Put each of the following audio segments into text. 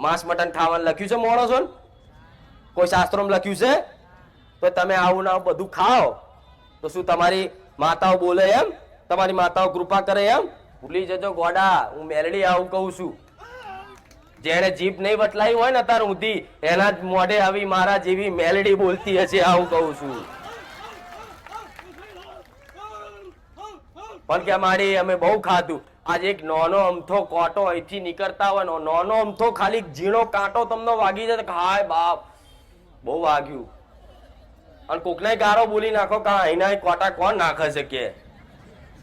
માંસ, મટન ખાવાનું લખ્યું છે માણસો કોઈ શાસ્ત્રોમાં લખ્યું છે? તો તમે આવું ના બધું ખાઓ. તો શું તમારી માતાઓ બોલે એમ? તમારી માતાઓ કૃપા કરે એમ? ભૂલી જજો ગોડા, હું મેલડી આવું કહું છું. જેને જીભ નહીં વટલાઈ હોય ને તાર ઊંધી એના જ મોઢે આવી મારા જેવી મેલડી બોલતી હશે, આવું કહું છું. પણ કે મારી અમે બહુ ખાધું. આજે એક નાનો અમથો કોટો અહીંથી નીકળતા હોય નોનો અમથો ખાલી ઝીણો કાંટો તમને વાગી જાય હાય બાપ, બહુ વાગ્યું. અને કોકને ગારો બોલી નાખો કા અહીંના કોટા કોણ નાખે છે કે?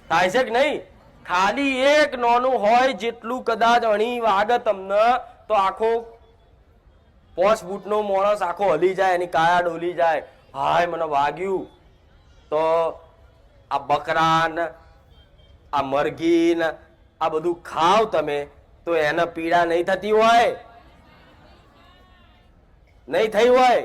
થાય છે કે નહીં? ખાલી એક નાનું હોય જેટલું કદાચ અણી વાગે તમને, તો આખો પોચ ફૂટનો માણસ આખો હલી જાય, એની કાયા ડોલી જાય. હાય, મને વાગ્યું. તો આ બકરાન, આ મરઘી ને આ બધું ખાવ તમે, તો એને પીડા નહીં થતી હોય. નહીં થઈ હોય.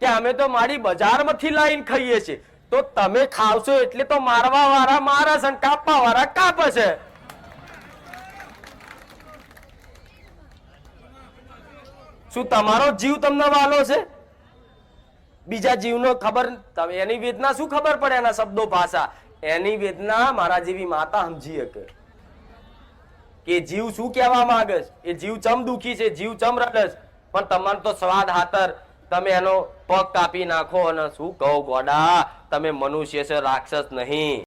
કે અમે તો મારી બજારમાંથી લાઈન ખાઈએ છીએ. તો તમે ખાવશો એટલે તો મારવા વાળા મારે છે કાપવા વાળા કાપે છે. શું તમારો જીવ તમને વાલો છે? બીજા જીવનો ખબર એની વેદના શું ખબર પડે એના શબ્દો ભાષા? એની વેદના મારા જેવી માતા સમજી શકે. કે જીવ શું કહેવા માંગે એ જીવ ચમ દુખી છે? જીવ ચમ રડે પણ તમારો તો સ્વાદ હાતર તમે એનો પગ કાપી નાખો અને શું કહો ગોડા? તમે મનુષ્ય છે, રાક્ષસ નહીં.